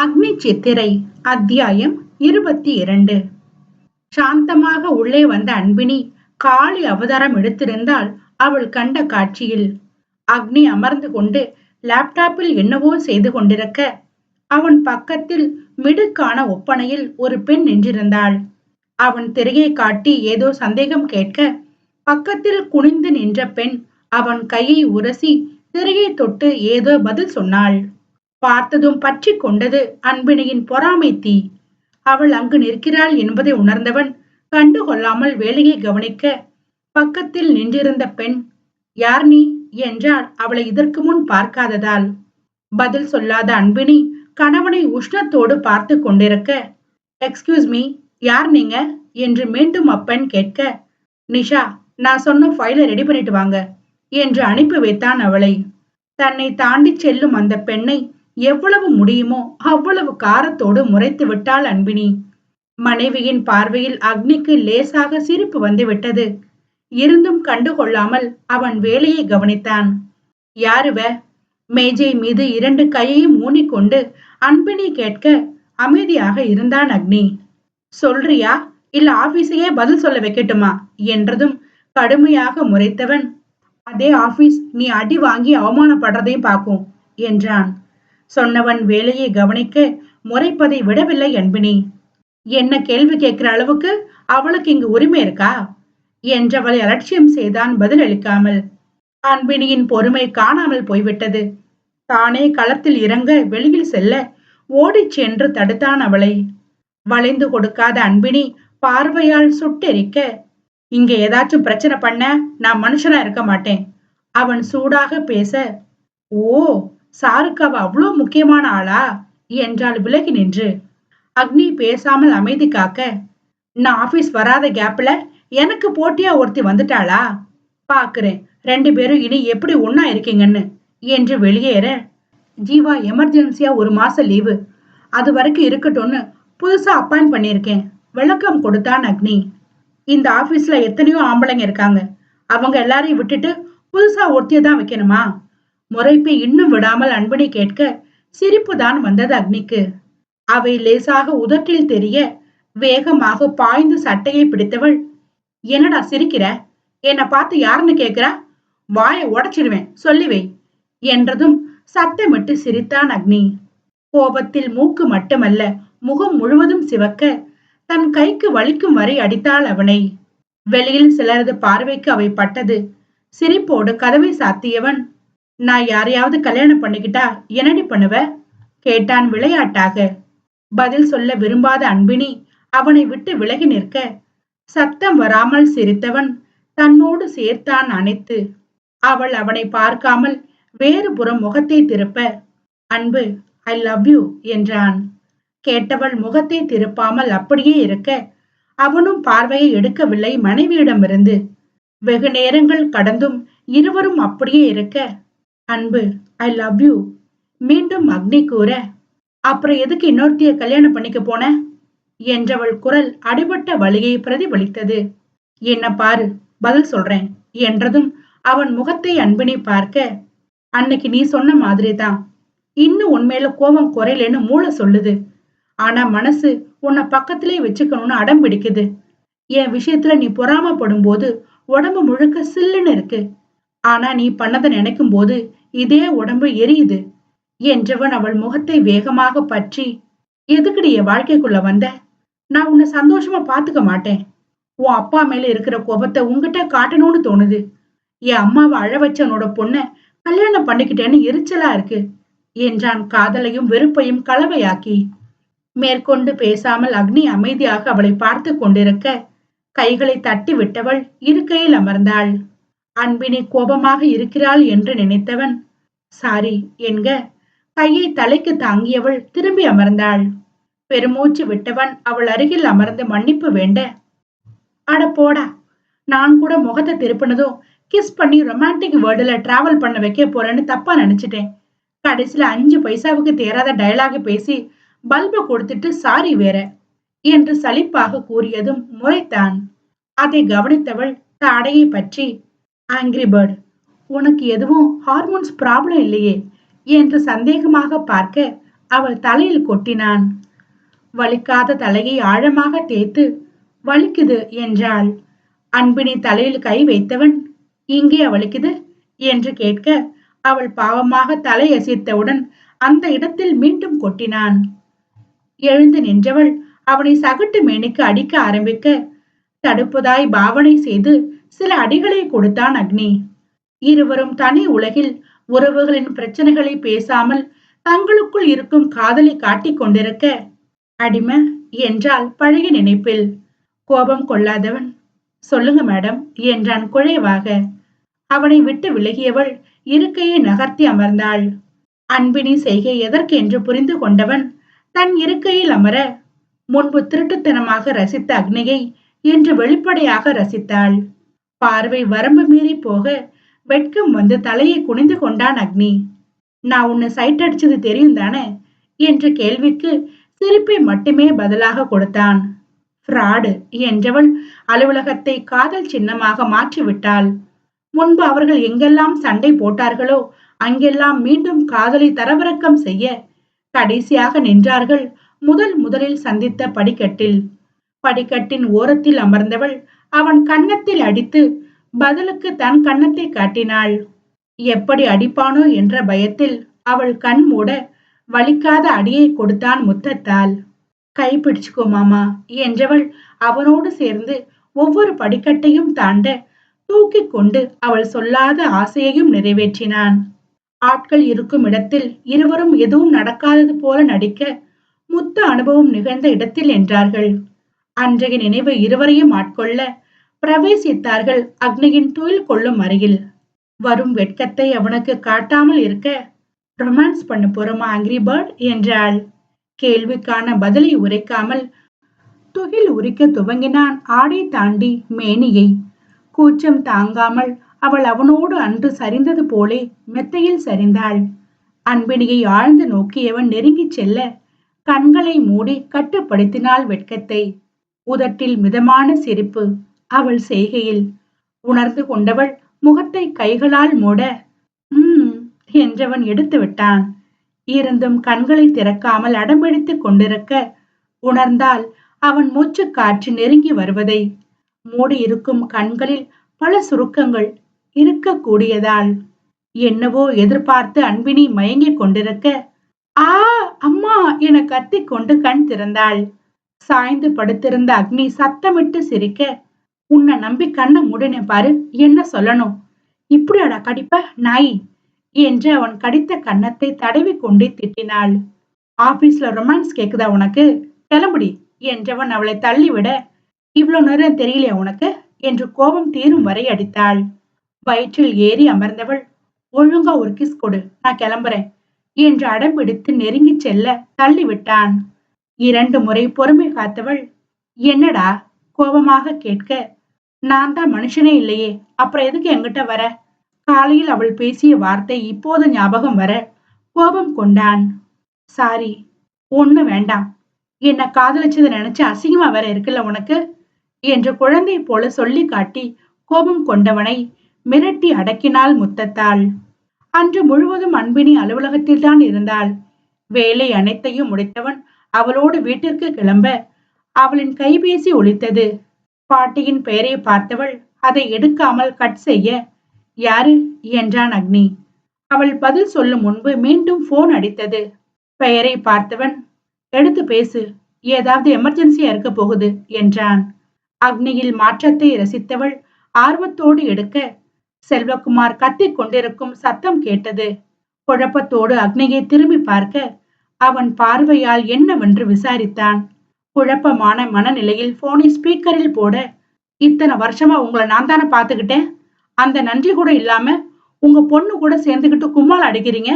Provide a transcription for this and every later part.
அக்னி சித்திரை அத்தியாயம் இருபத்தி இரண்டு சாந்தமாக உள்ளே வந்த அன்பினி காளி அவதாரம் எடுத்திருந்தால் அவள் கண்ட காட்சியில். அக்னி அமர்ந்து கொண்டு லேப்டாப்பில் என்னவோ செய்து கொண்டிருக்க அவன் பக்கத்தில் மிடுக்கான ஒப்பனையில் ஒரு பெண் நின்றிருந்தாள். அவன் திரையை காட்டி ஏதோ சந்தேகம் கேட்க பக்கத்தில் குனிந்து நின்ற பெண் அவன் கையை உரசி திரையை தொட்டு ஏதோ பதில் சொன்னாள். பார்த்ததும் பற்றி கொண்டது அன்பினியின் பொறாமை தீ. அவள் அங்கு நிற்கிறாள் என்பதை உணர்ந்தவன் கண்டுகொள்ளாமல் வேலையை கவனிக்க பக்கத்தில் நின்றிருந்த பெண் யார் நீ? என்றால் அவளை இதற்கு முன் பார்க்காததால். பதில் சொல்லாத அன்பினி கணவனை உஷ்ணத்தோடு பார்த்து கொண்டிருக்க எக்ஸ்கியூஸ் மீ யார் நீங்க? என்று மீண்டும் அப்பெண் கேட்க நிஷா நான் சொன்ன ஃபைலை ரெடி பண்ணிட்டு வாங்க என்று அனுப்பி வைத்தான் அவளை. தன்னை தாண்டி செல்லும் அந்த பெண்ணை எவ்வளவு முடியுமோ அவ்வளவு காரத்தோடு முறைத்து விட்டாள் அன்பினி. மனைவியின் பார்வையில் அக்னிக்கு லேசாக சிரிப்பு வந்துவிட்டது. இருந்தும் கண்டுகொள்ளாமல் அவன் வேலையை கவனித்தான். யாருவ? மேஜை மீது இரண்டு கையையும் ஊனிக்கொண்டு அன்பினி கேட்க அமைதியாக இருந்தான் அக்னி. சொல்றியா? இல்ல ஆபீஸையே பதில் சொல்ல வைக்கட்டுமா? என்றதும் கடுமையாக முறைத்தவன் அதே ஆபீஸ் நீ அடி வாங்கி அவமானப்படுறதையும் பார்க்கும் என்றான். சொன்னவன் வேலையை கவனிக்க முறைப்பதை விடவில்லை அன்பினி. என்ன கேள்வி கேட்கிற அளவுக்கு அவளுக்கு இங்கு உரிமை இருக்கா? என்றவளை அலட்சியம் செய்தான் பதில் அளிக்காமல். அன்பினியின் பொறுமை காணாமல் போய்விட்டது. தானே களத்தில் இறங்க வெளியில் செல்ல ஓடிச் சென்று தடுத்தான் அவளை. வளைந்து கொடுக்காத அன்பினி பார்வையால் சுட்டெரிக்க இங்க ஏதாச்சும் பிரச்சனை பண்ண நான் மனுஷனா இருக்க மாட்டேன் அவன் சூடாக பேச ஓ சாருக்கு அவ அவ்வளோ முக்கியமான ஆளா? என்றால் விலகி நின்று. அக்னி பேசாமல் அமைதி காக்க நான் ஆபீஸ் வராத கேப்ல எனக்கு போட்டியா ஒருத்தி வந்துட்டாளா? பாக்குறேன். ரெண்டு பேரும் இனி எப்படி ஒன்னா இருக்கீங்கன்னு. என்று வெளியேற. ஜீவா எமர்ஜென்சியா ஒரு மாசம் லீவு அது வரைக்கும் இருக்கட்டும்னு புதுசா அப்பாயிண்ட் பண்ணியிருக்கேன். விளக்கம் கொடுத்தான் அக்னி. இந்த ஆபீஸ்ல எத்தனையோ ஆம்பளைங்க இருக்காங்க. அவங்க எல்லாரையும் விட்டுட்டு புதுசா ஒருத்தியை தான் வைக்கணுமா? முறைப்பை இன்னும் விடாமல் அன்பனை கேட்க சிரிப்புதான் வந்தது அக்னிக்கு. அவை லேசாக உதட்டில் தெரிய வேகமாக பாய்ந்து சட்டையை பிடித்தவள் என்னடா சிரிக்கிற? என்னை பார்த்து யாருன்னு கேட்கிறா வாயை உடைச்சிடுவேன் சொல்லிவை என்றதும் சத்தமிட்டு சிரித்தான் அக்னி. கோபத்தில் மூக்கு மட்டுமல்ல முகம் முழுவதும் சிவக்க தன் கைக்கு வலிக்கும் வரை அடித்தாள் அவனை. வெளியில் சிலரது பார்வைக்கு அவை பட்டது. சிரிப்போடு கதவை சாத்தியவன் நான் யாரையாவது கல்யாணம் பண்ணிக்கிட்டா என்னடி பண்ணுவ? கேட்டான் விளையாட்டாக. பதில் சொல்ல விரும்பாத அன்பினி அவனை விட்டு விலகி நிற்க. சத்தம் வராமல் சிரித்தவன் தன்னோடு சேர்த்தான் அனைத்து அவள் அவனை பார்க்காமல் வேறு புறம் முகத்தை திருப்ப அன்பு ஐ லவ் யூ என்றான். கேட்டவள் முகத்தை திருப்பாமல் அப்படியே இருக்க அவனும் பார்வையை எடுக்கவில்லை மனைவியிடமிருந்து. வெகு நேரங்கள் கடந்தும் இருவரும் அப்படியே இருக்க அன்பு ஐ லவ் யூ மீண்டும் அக்னி கூற அப்புறம் எதுக்கு இன்னொருத்திய கல்யாணம் பண்ணிக்க போன? என்றவள் குரல் அடிபட்ட வழியை பிரதிபலித்தது. என்ன பாரு பதில் சொல்றேன் என்றதும் அவன் முகத்தை அன்பினை பார்க்க அன்னைக்கு நீ சொன்ன மாதிரி தான் இன்னும் உண்மையில கோபம் குறையலன்னு மூளை சொல்லுது. ஆனா மனசு உன்னை பக்கத்திலே வச்சுக்கணும்னு அடம் பிடிக்குது. என் விஷயத்துல நீ பொறாமப்படும் போது உடம்பு முழுக்க சில்லுன்னு இருக்கு. ஆனா நீ பண்ணதை நினைக்கும் போது இதே உடம்பு எரியுது என்றவன் அவள் முகத்தை வேகமாக பற்றி எதுக்குடி என் வாழ்க்கைக்குள்ள வந்த? நான் உன்னை சந்தோஷமா பாத்துக்க மாட்டேன். உன் அப்பா மேல இருக்கிற கோபத்தை உங்ககிட்ட காட்டணும்னு தோணுது. என் அம்மாவை அழ வச்சவனோட பொண்ண கல்யாணம் பண்ணிக்கிட்டேன்னு எரிச்சலா இருக்கு என்றான் காதலையும் வெறுப்பையும் கலவையாக்கி. மேற்கொண்டு பேசாமல் அக்னி அமைதியாக அவளை பார்த்து கொண்டிருக்க கைகளை தட்டி விட்டவள் இருக்கையில் அமர்ந்தாள். அன்பினி கோபமாக இருக்கிறாள் என்று நினைத்தவன் சாரி என்க. கையை தலைக்கு தாங்கியவள் திரும்பி அமர்ந்தாள். பெருமூச்சு விட்டவன் அவள் அருகில் அமர்ந்து மன்னிப்பு வேண்ட. அட போடா. நான் கூட முகத்தை திருப்பினதும் கிஸ் பண்ணி ரொமான்டிக் வேர்டுல டிராவல் பண்ண வைக்க போறேன்னு தப்பா நினைச்சிட்டேன். கடைசியில அஞ்சு பைசாவுக்கு தேராத டயலாக பேசி பல்பை கொடுத்துட்டு சாரி வேற என்று சலிப்பாக கூறியதும் முறைத்தான். அதை கவனித்தவள் தாடையை பற்றி ஆங்கிரி பேர்ட் உனக்கு எதுவும் ஹார்மோன்ஸ் ப்ராப்ளம் இல்லையே என்று சந்தேகமாக பார்க்க அவள் தலையில் கொட்டினான். வலிக்காத தலையை ஆழமாக தேய்த்து வலிக்குது என்றாள். அன்பினி தலையில் கை வைத்தவன் இங்கே வலிக்குது என்று கேட்க அவள் பாவமாக தலை அசைத்தவுடன் அந்த இடத்தில் மீண்டும் கொட்டினான். எழுந்து நின்றவள் அவனை சகட்டு மேனிக்கு அடிக்க ஆரம்பிக்க தடுப்பதாய் பாவனை செய்து சில அடிகளை கொடுத்தான் அக்னி. இருவரும் தனி உலகில் உறவுகளின் பிரச்சனைகளை பேசாமல் தங்களுக்குள் இருக்கும் காதலை காட்டிக் கொண்டிருக்க அடிமை என்றால் பழைய நினைப்பில் கோபம் கொள்ளாதவன். சொல்லுங்க மேடம் என்றான் குழைவாக. அவனை விட்டு விலகியவள் இருக்கையை நகர்த்தி அமர்ந்தாள். அன்பினி செய்கை எதற்கு என்று புரிந்து கொண்டவன் தன் இருக்கையில் அமர முன்பு திருட்டுத்தனமாக ரசித்த அக்னியை இன்று வெளிப்படையாக ரசித்தாள். பார்வை வரம்பு மீறி போக வெட்கம் வந்து தலையை குனிந்து கொண்டான் அக்னி. நான் உன்னை சைட் அடிச்சது தெரியும் தானே? என்ற கேள்விக்கு சிரிப்பை மட்டுமே பதிலாக கொடுத்தான். ஃப்ராடு என்றவள் அலுவலகத்தை காதல் சின்னமாக மாற்றிவிட்டாள். முன்பு அவர்கள் எங்கெல்லாம் சண்டை போட்டார்களோ அங்கெல்லாம் மீண்டும் காதலை தரவிறக்கம் செய்ய கடைசியாக நின்றார்கள் முதல் முதலில் சந்தித்த படிக்கட்டில். படிக்கட்டின் ஓரத்தில் அமர்ந்தவள் அவன் கன்னத்தில் அடித்து பதிலுக்கு தன் கன்னத்தை காட்டினாள். எப்படி அடிப்பானோ என்ற பயத்தில் அவள் கண் மூட வலிக்காத அடியை கொடுத்தான் முத்தத்தால் கை பிடிச்சுக்கோ மாமா என்றவள் அவனோடு சேர்ந்து ஒவ்வொரு படிக்கட்டையும் தாண்ட தூக்கி கொண்டு அவள் சொல்லாத ஆசையையும் நிறைவேற்றினான். ஆட்கள் இருக்கும் இடத்தில் இருவரும் எதுவும் நடக்காதது போல நடிக்க முத்த அனுபவம் நிகழ்ந்த இடத்தில் என்றார்கள் அன்றைய நினைவு இருவரையும் ஆட்கொள்ள பிரவேசித்தார்கள். அக்னியின் துயில் கொள்ளும் அருகில் வரும் வெட்கத்தை அவனுக்கு காட்டாமல் இருக்க ரொமான்ஸ் பண்ண போறோமா ஆங்கிரி பேர்ட் என்றாள். கேள்விக்கான பதிலை உரைக்காமல் துகில் உரிக்க துவங்கினான். ஆடை தாண்டி மேனியை. கூச்சம் தாங்காமல் அவள் அவனோடு அன்று சரிந்தது போலே மெத்தையில் சரிந்தாள். அன்பினியை ஆழ்ந்து நோக்கியவன் நெருங்கிச் செல்ல கண்களை மூடி கட்டுப்படுத்தினாள் வெட்கத்தை. உதட்டில் மிதமான சிரிப்பு. அவள் செய்கையில். உணர்ந்து கொண்டவள் முகத்தை கைகளால் மூட உம் என்றவன் எடுத்து விட்டான். இருந்தும் கண்களை திறக்காமல் அடம்பிடித்துக் கொண்டிருக்க உணர்ந்தால் அவன் மூச்சு காற்று நெருங்கி வருவதை. மூடி இருக்கும் கண்களில் பல சுருக்கங்கள் இருக்கக்கூடியதால் என்னவோ எதிர்பார்த்து அன்பினி மயங்கிக் கொண்டிருக்க ஆ அம்மா என கத்திக் கொண்டு கண் திறந்தாள். சாய்ந்து படுத்திருந்த அக்னி சத்தமிட்டு சிரிக்க உன்னை நம்பி கண்ணை மூடினே பாரு என்ன சொல்லணும்? இப்படியாடா கடிப்ப நாய்? என்று அவன் கடித்த கன்னத்தை தடவி கொண்டு திட்டினாள். ஆபீஸ்ல ரொமான்ஸ் கேக்குதா உனக்கு? கிளம்புடி என்றவன் அவளை தள்ளிவிட இவ்வளவு நேரம் தெரியலையா உனக்கு? என்று கோபம் தீரும் வரை அடித்தாள். வயிற்றில் ஏறி அமர்ந்தவள் ஒழுங்கா ஒரு கிஸ் கொடு நான் கிளம்புறேன் என்று அடம்பிடித்து நெருங்கி செல்ல தள்ளிவிட்டான். இரண்டு முறை பொறுமை காத்தவள் என்னடா? கோபமாக கேட்க நான் தான் மனுஷனே இல்லையே. அப்புறம் எதுக்கு என்கிட்ட வர? காலையில் அவள் பேசிய வார்த்தை இப்போது ஞாபகம் வர கோபம் கொண்டான். சாரி ஒண்ணு வேண்டாம். என்ன காதலிச்சதை நினைச்சு அசிங்கமா வேற இருக்குல்ல உனக்கு? என்று குழந்தை போல சொல்லி காட்டி கோபம் கொண்டவனை மிரட்டி அடக்கினாள் முத்தத்தாள். அன்று முழுவதும் அன்பினி அலுவலகத்தில் தான் இருந்தாள். வேலை அனைத்தையும் முடித்தவன் அவளோடு வீட்டிற்கு கிளம்ப அவளின் கைபேசி ஒலித்தது. பாட்டியின் பெயரை பார்த்தவள் அதை எடுக்காமல் கட் செய்ய யாரு? என்றான் அக்னி. அவள் பதில் சொல்லும் முன்பு மீண்டும் போன் அடித்தது. பெயரை பார்த்தவன் எடுத்து பேசு ஏதாவது எமர்ஜென்சியா இருக்க போகுது என்றான். அக்னியில் மாற்றத்தை ரசித்தவள் ஆர்வத்தோடு எடுக்க செல்வகுமார் கத்திக் கொண்டிருக்கும் சத்தம் கேட்டது. குழப்பத்தோடு அக்னியை திரும்பி பார்க்க அவன் பார்வையால் என்னவென்று விசாரித்தான். குழப்பமான மனநிலையில் போனை ஸ்பீக்கரில் போட இத்தனை வருஷமா உங்களை நான் தானே பாத்துக்கிட்டேன் அந்த நன்றி கூட இல்லாம உங்க பொண்ணு கூட சேர்ந்துக்கிட்டு கும்மால் அடிக்கிறீங்க?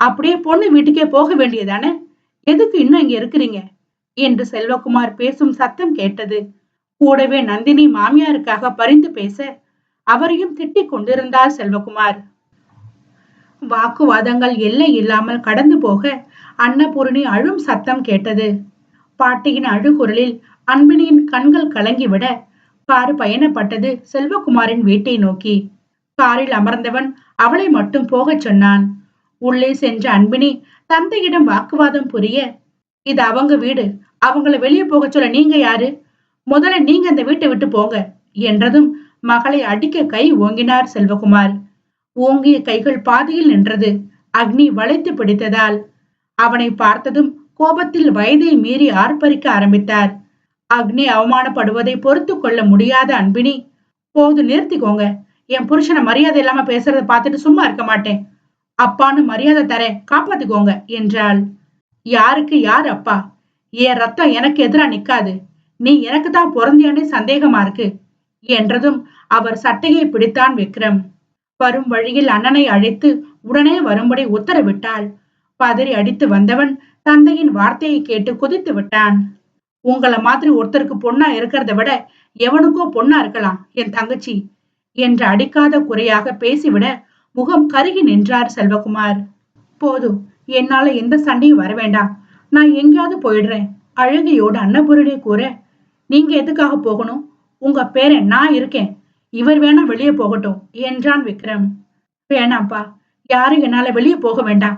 அப்படியே பொண்ணு வீட்டுக்கே போக வேண்டியதானே? எதுக்கு இன்னும் இங்க இருக்கிறீங்க? என்று செல்வகுமார் பேசும் சத்தம் கேட்டது. கூடவே நந்தினி மாமியாருக்காக பரிந்து பேச அவரையும் திட்டிக் கொண்டிருந்தார் செல்வகுமார். வாக்குவாதங்கள் எல்லை இல்லாமல் கடந்து போக அன்னபூரணி அழும் சத்தம் கேட்டது. பாட்டியின் அழுகுரலில் அன்பினியின் கண்கள் கலங்கிவிட காரு பயணப்பட்டது செல்வகுமாரின் வீட்டை நோக்கி. காரில் அமர்ந்தவன் அவளை மட்டும் போகச் சொன்னான். உள்ளே சென்ற அன்பினி தந்தையிடம் வாக்குவாதம் புரிய இது அவங்க வீடு. அவங்கள வெளியே போக சொல்ல நீங்க யாரு? முதல்ல நீங்க இந்த வீட்டை விட்டு போங்க என்றதும் மகளை அடிக்க கை ஓங்கினார் செல்வகுமார். ஓங்கிய கைகள் பாதியில் நின்றது. அக்னி வளைத்து பிடித்ததால் அவனை பார்த்ததும் கோபத்தில் வயதை மீறி ஆர்ப்பரிக்க ஆரம்பித்தார். அக்னி அவமானப்படுவதை பொறுத்து கொள்ள முடியாத அன்பினி போது நிறுத்திக்கோங்க. என் புருஷனை மரியாதை இல்லாம பேசுறத பார்த்துட்டு சும்மா இருக்க மாட்டேன். அப்பான்னு மரியாதை தரேன் காப்பாத்துக்கோங்க என்றாள். யாருக்கு யார் அப்பா? என் ரத்தம் எனக்கு எதிரா நிக்காது. நீ எனக்கு தான் பொருந்தியானே சந்தேகமா இருக்கு என்றதும் அவர் சட்டையை பிடித்தான் விக்ரம். வரும் வழியில் அண்ணனை அழைத்து உடனே வரும்படி உத்தரவிட்டாள். பதறி அடித்து வந்தவன் தந்தையின் வார்த்தையை கேட்டு குதித்து விட்டான். உங்களை மாதிரி ஒருத்தருக்கு பொண்ணா இருக்கிறத விட எவனுக்கோ பொண்ணா இருக்கலாம் என் தங்கச்சி என்று அடிக்காத குறையாக பேசிவிட முகம் கருகி நின்றார் செல்வகுமார். போதும் என்னால எந்த சண்டையும் வர வேண்டாம். நான் எங்கேயாவது போயிடுறேன் அழகையோடு அன்னபூரணி கூற. நீங்க எதுக்காக போகணும்? உங்க பேரை நான் இருக்கேன். இவர் வேணா வெளியே போகட்டும் என்றான் விக்ரம். வேணாம்ப்பா யாரும் என்னால வெளியே போக வேண்டாம்.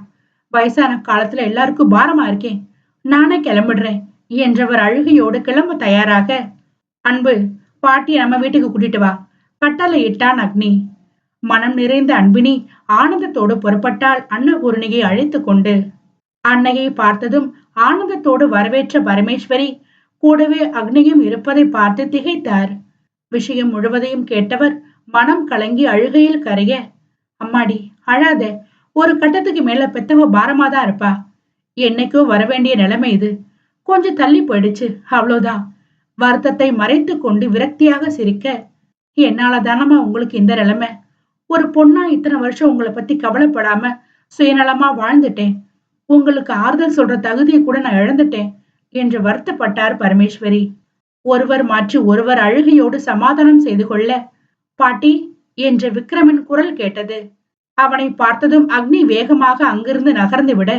வயசான காலத்துல எல்லாருக்கும் பாரமா இருக்கேன். நானே கிளம்பிடுறேன் என்றவர் அழுகையோடு கிளம்ப தயாராக. அன்பு பாட்டி நம்ம வீட்டுக்கு கூட்டிட்டு வா கட்டளை இட்டான் அக்னி. மனம் நிறைந்த அன்பினி ஆனந்தத்தோடு புறப்பட்டால் அன்னபூரணியை அழைத்து கொண்டு. அன்னையை பார்த்ததும் ஆனந்தத்தோடு வரவேற்ற பரமேஸ்வரி கூடவே அக்னியும் இருப்பதை பார்த்து திகைத்தார். விஷயம் முழுவதையும் கேட்டவர் மனம் கலங்கி அழுகையில் கரைய அம்மாடி அழாத ஒரு கட்டத்துக்கு மேல பெத்தவ பாரமா தான் இருப்பா. என்னைக்கோ வரவேண்டிய நிலைமை இது. கொஞ்சம் தள்ளி போயிடுச்சு. அவ்வளவுதான் வருத்தத்தை மறைத்து கொண்டு விரக்தியாக சிரிக்க என்னால தானமா உங்களுக்கு இந்த நிலைமை? ஒரு பொண்ணா இத்தனை வருஷம் உங்களை பத்தி கவலைப்படாம சுயநலமா வாழ்ந்துட்டேன். உங்களுக்கு ஆறுதல் சொல்ற தகுதியை கூட நான் இழந்துட்டேன் என்று வருத்தப்பட்டார் பரமேஸ்வரி. ஒருவர் மாற்றி ஒருவர் அழுகையோடு சமாதானம் செய்து கொள்ள பாட்டி என்ற விக்ரமின் குரல் கேட்டது. அவனை பார்த்ததும் அக்னி வேகமாக அங்கிருந்து நகர்ந்து விட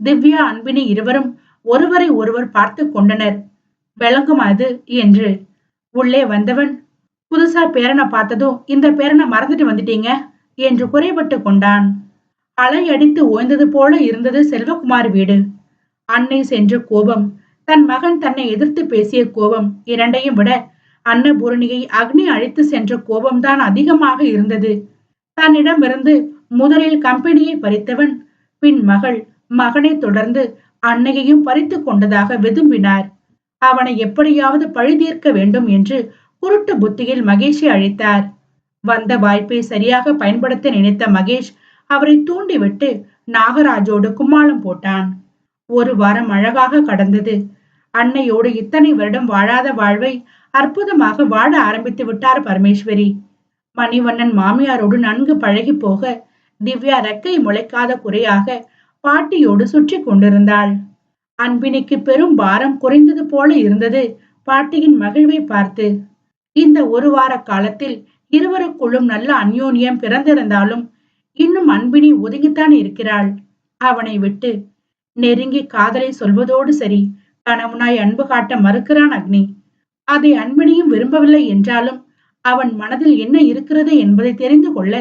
திவ்யா அன்பினி இருவரும் ஒருவரை ஒருவர் பார்த்து கொண்டனர். விளங்கும் அது என்று. உள்ளே வந்தவன் புதுசா பேரனை பார்த்ததும் இந்த பேரனை மறந்துட்டு வந்துட்டீங்க என்று குறைபட்டு கொண்டான். அலை அடித்து ஓய்ந்தது போல இருந்தது செல்வகுமார் வீடு. அன்னை சென்ற கோபம் தன் மகன் தன்னை எதிர்த்து பேசிய கோபம் இரண்டையும் விட அன்னபூரணியை அக்னி அழைத்து சென்ற கோபம்தான் அதிகமாக இருந்தது. தன்னிடமிருந்து முதலில் கம்பெனியை பறித்தவன் பின் மகள் மகனை தொடர்ந்து அன்னையையும் பறித்து கொண்டதாக விதும்பினார். அவனை எப்படியாவது பழி தீர்க்க வேண்டும் என்று குருட்டு புத்தியில் மகேஷை அழைத்தார். வந்த வாய்ப்பை சரியாக பயன்படுத்த நினைத்த மகேஷ் அவரை தூண்டிவிட்டு நாகராஜோடு கும்மாளம் போட்டான். ஒரு வாரம் அழகாக கடந்தது. அன்னையோடு இத்தனை வருடம் வாழாத வாழ்வை அற்புதமாக வாழ ஆரம்பித்து விட்டார் பரமேஸ்வரி. மணிவண்ணன் மாமியாரோடு நன்கு பழகி போக திவ்யா ரெக்கை முளைக்காத குறையாக பாட்டியோடு சுற்றி கொண்டிருந்தாள். அன்பினிக்கு பெரும் பாரம் குறைந்தது போல இருந்தது பாட்டியின் மகிழ்வை பார்த்து. இந்த ஒரு வார காலத்தில் இருவருக்குள்ளும் நல்ல அந்யோன்யம் பிறந்திருந்தாலும் இன்னும் அன்பினி ஒதுங்கித்தான் இருக்கிறாள். அவனை விட்டு நெருங்கி காதலை சொல்வதோடு சரி கணவனாய் அன்பு காட்ட மறுக்கிறான் அக்னி. அதை அன்பினியும் விரும்பவில்லை என்றாலும் அவன் மனதில் என்ன இருக்கிறது என்பதை தெரிந்து கொள்ள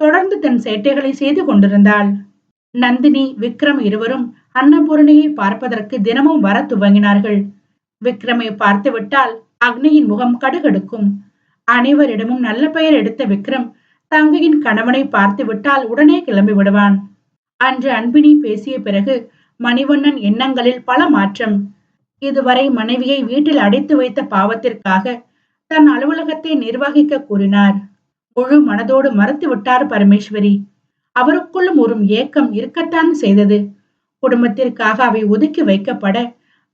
தொடர்ந்து தன் சேட்டைகளை செய்து கொண்டிருந்தாள். நந்தினி விக்ரம் இருவரும் அன்னபூரணியை பார்ப்பதற்கு தினமும் வர துவங்கினார்கள். விக்ரமை பார்த்து விட்டால் அக்னியின் முகம் கடுகடுக்கும். அனைவரிடமும் நல்ல பெயர் எடுத்த விக்ரம் தங்கையின் கணவனை பார்த்து விட்டால் உடனே கிளம்பி விடுவான். அன்று அன்பினி பேசிய பிறகு மணிவண்ணன் எண்ணங்களில் பல மாற்றம். இதுவரை மனைவியை வீட்டில் அடைத்து வைத்த பாவத்திற்காக தன் அலுவலகத்தை நிர்வகிக்க கூறினார். முழு மனதோடு மறுத்து விட்டார் பரமேஸ்வரி. அவருக்குள்ளும் ஒரு ஏக்கம் இருக்கத்தான் செய்தது. குடும்பத்திற்காக அவை ஒதுக்கி வைக்கப்பட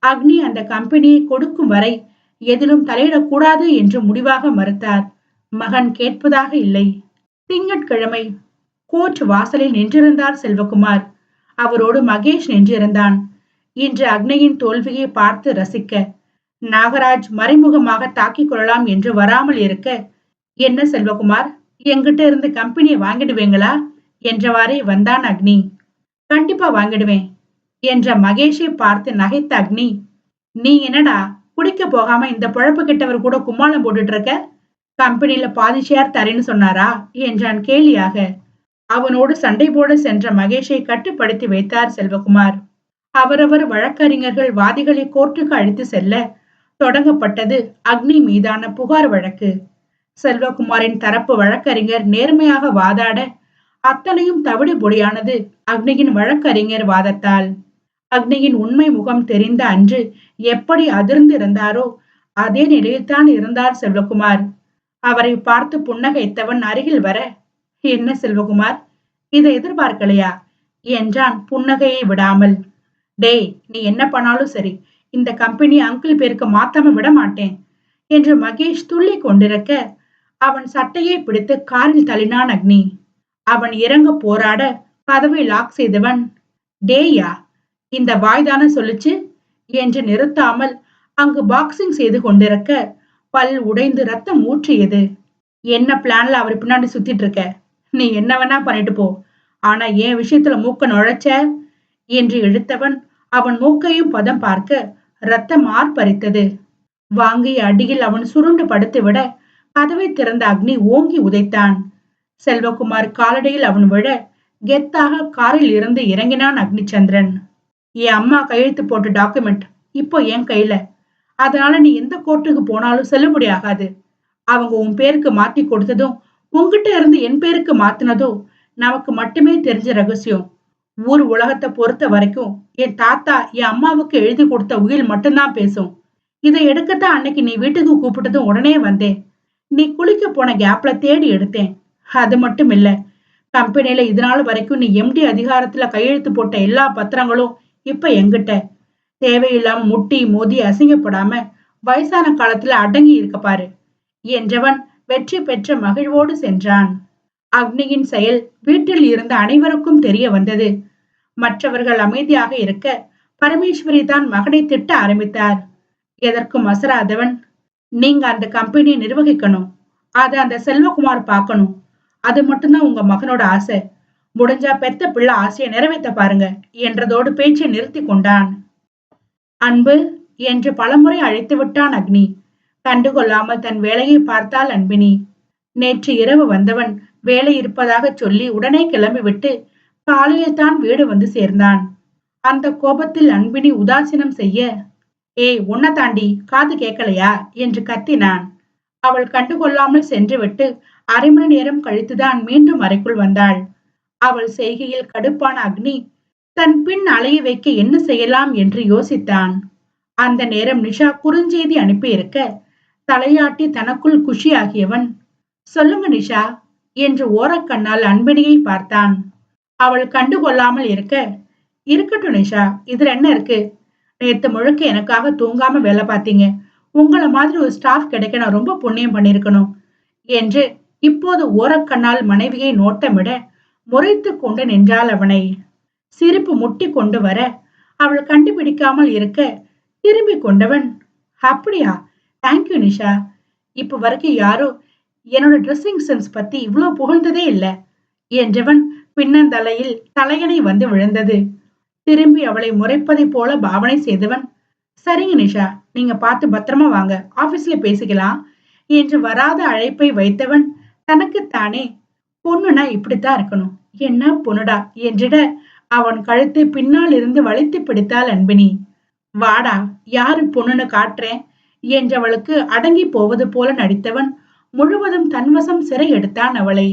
அக்னி அந்த கம்பெனியை கொடுக்கும் வரை எதிலும் தலையிடக்கூடாது என்று முடிவாக மறுத்தார். மகன் கேட்பதாக இல்லை. திங்கட்கிழமை கோர்ட் வாசலில் நின்றிருந்தார் செல்வகுமார். அவரோடு மகேஷ் நின்றிருந்தான். இன்று அக்னியின் தோல்வியை பார்த்து ரசிக்க நாகராஜ் மறைமுகமாக தாக்கிக் கொள்ளலாம் என்று வராமல் இருக்க என்ன செல்வகுமார் எங்கிட்ட இருந்து கம்பெனியை வாங்கிடுவீங்களா? என்றவாறே வந்தான் அக்னி. கண்டிப்பா வாங்கிடுவேன் என்ற மகேஷை பார்த்து நகைத்த அக்னி. நீ என்னடா குடிக்க போகாம இந்த புழப்பு கிட்டவர் கூட கும்மாளம் போட்டுட்டு இருக்க கம்பெனியில பாதி ஷேர் தரேன்னு சொன்னாரா? என்றான் கேலியாக. அவனோடு சண்டை போட சென்ற மகேஷை கட்டுப்படுத்தி வைத்தார் செல்வகுமார். அவரவர் வழக்கறிஞர்கள் வாதிகளை கோர்ட்டுக்கு அழைத்து செல்ல தொடங்கப்பட்டது அக்னி மீதான புகார் வழக்கு. செல்வகுமாரின் தரப்பு வழக்கறிஞர் நேர்மையாக வாதாட அத்தனையும் தவிடு பொடியானது அக்னியின் வழக்கறிஞர் வாதத்தால். அக்னியின் உண்மை முகம் தெரிந்த அன்று எப்படி அதிர்ந்து இருந்தாரோ அதே நிலையில்தான் இருந்தார் செல்வகுமார். அவரை பார்த்து புன்னகைத்தவன் அருகில் வர என்ன செல்வகுமார் இதை எதிர்பார்க்கலையா? என்றான் புன்னகையை விடாமல். டேய் நீ என்ன பண்ணாலும் சரி இந்த கம்பெனி அங்கிள் பேருக்கு மாத்தாம விட மாட்டேன் என்று மகேஷ் துள்ளி கொண்டிருக்க அவன் சட்டையை பிடித்து காரில் தள்ளினான் அக்னி. அவன் இறங்க போராட கதவை லாக் செய்தவன் டேயா இந்த வாய்தான சொல்லுச்சு? என்று நிறுத்தாமல் அங்கு பாக்ஸிங் செய்து கொண்டிருக்க பல் உடைந்து ரத்தம் ஊற்றியது. என்ன பிளான்ல அவர் பின்னாடி சுத்திட்டு இருக்க? நீ என்ன வேணா பண்ணிட்டு போ. ஆனா என் விஷயத்துல மூக்க நுழைச்ச? என்று இழுத்தவன் அவன் மூக்கையும் பதம் பார்க்க ரத்தம் பறித்தது வாங்கிய அடியில் அவன் சுருண்டு படுத்து விட கதவை திறந்த அக்னி ஓங்கி உதைத்தான். செல்வகுமார் காலடியில் அவன் விழ கெத்தாக காரில் இருந்து இறங்கினான் அக்னிச்சந்திரன். என் அம்மா கையெழுத்து போட்ட டாக்குமெண்ட் இப்போ என் கையில. அதனால நீ எந்த கோர்ட்டுக்கு போனாலும் செல்லுபடி ஆகாது. அவங்க உன் பேருக்கு மாத்தி கொடுத்ததும் உங்ககிட்ட இருந்து என் பேருக்கு மாத்தினதும் நமக்கு மட்டுமே தெரிஞ்ச ரகசியம். ஊர் உலகத்தை பொறுத்த வரைக்கும் என் தாத்தா என் அம்மாவுக்கு எழுதி கொடுத்த உயில் மட்டும்தான் பேசும். இதை எடுக்கத்தான் அன்னைக்கு நீ வீட்டுக்கு கூப்பிட்டதும் உடனே வந்தேன். நீ குளிக்க போன கேப்ல தேடி எடுத்தேன். அது மட்டும் இல்ல கம்பெனில இதனால வரைக்கும் நீ எம்டி அதிகாரத்துல கையெழுத்து போட்ட எல்லா பத்திரங்களும் இப்ப எங்கிட்ட தேவையில்லாம முட்டி மோதி அசிங்கப்படாம வயசான காலத்துல அடங்கி இருக்க பாரு என்றவன் வெற்றி பெற்ற மகிழ்வோடு சென்றான். அக்னியின் செயல் வீட்டில் இருந்த அனைவருக்கும் தெரிய வந்தது. மற்றவர்கள் அமைதியாக இருக்க பரமேஸ்வரி தான் மகனை திட்ட ஆரம்பித்தார். எதற்கும் அசராதவன் நீங்க அந்த கம்பெனியை நிர்வகிக்கணும். அத அந்த செல்வகுமார் பார்க்கணும். அது மட்டும்தான் உங்க மகனோட ஆசை. முடிஞ்சா பெத்த பிள்ளை ஆசையை நிறைவேற்ற பாருங்க என்றதோடு பேச்சை நிறுத்தி கொண்டான். அன்பு என்று பலமுறை அழைத்து விட்டான் அக்னி. கண்டுகொள்ளாமல் தன் வேலையை பார்த்தால் அன்பினி. நேற்று இரவு வந்தவன் வேலை இருப்பதாக சொல்லி உடனே கிளம்பிவிட்டு காலையில் தான் வீடு வந்து சேர்ந்தான். அந்த கோபத்தில் அன்பினி உதாசீனம் செய்ய ஏய் உன்னை தாண்டி காது கேட்கலையா? என்று கத்தினான். அவள் கண்டுகொள்ளாமல் சென்றுவிட்டு அரை மணி நேரம் கழித்துதான் மீண்டும் அறைக்குள் வந்தாள். அவள் செய்கையில் கடுப்பான அக்னி தன் பின் அலைய வைக்க என்ன செய்யலாம்? என்று யோசித்தான். அந்த நேரம் நிஷா குறுஞ்செய்தி அனுப்பியிருக்க தலையாட்டி தனக்குள் குஷியாகியவன் சொல்லுங்க நிஷா என்று ஓரக்கண்ணால் அன்பினியை பார்த்தான். அவள் கண்டுகொள்ளாமல் இருக்க. இருக்கட்டும் நிஷா இதுல என்ன இருக்கு? நேத்து முழுக்க எனக்காக தூங்காம வேலை பார்த்தீங்க. உங்களை மாதிரி ஒரு ஸ்டாஃப் கிடைக்க நான் ரொம்ப புண்ணியம் பண்ணிருக்கணும் என்று இப்போது ஓரக்கண்ணால் மனைவியை நோட்டமிட முறைத்து கொண்டு நின்றாள் அவனை. சிரிப்பு முட்டி கொண்டு வர அவள் கண்டுபிடிக்காமல் இருக்க திரும்பி கொண்டவன். அப்படியா? Thank you Nisha. இப்போ வரைக்கும் யாரும் என்னோட ட்ரெஸ்ஸிங் சென்ஸ் பத்தி இவ்வளோ புகழ்ந்ததே இல்லை என்றவன் பின்னந்தலையில் தலையணை வந்து விழுந்தது. திரும்பி அவளை முறைப்பதை போல பாவனை செய்தவன் சரிங்க நிஷா நீங்க பார்த்து பத்திரமா வாங்க ஆபீஸ்ல பேசிக்கலாம் என்று வராத அழைப்பை வைத்தவன் தனக்குத்தானே பொண்ணுனா இப்படித்தான் இருக்கணும். என்ன பொண்ணுடா? என்றிட அவன் கழுத்தை பின்னால் இருந்து வளைத்து பிடித்தாள் அன்பினி. வாடா யாரு பொண்ணுன்னு காட்டுறேன் என்றவளுக்கு அடங்கி போவது போல நடித்தவன் முழுவதும் தன்வசம் சிறை எடுத்தான் அவளை.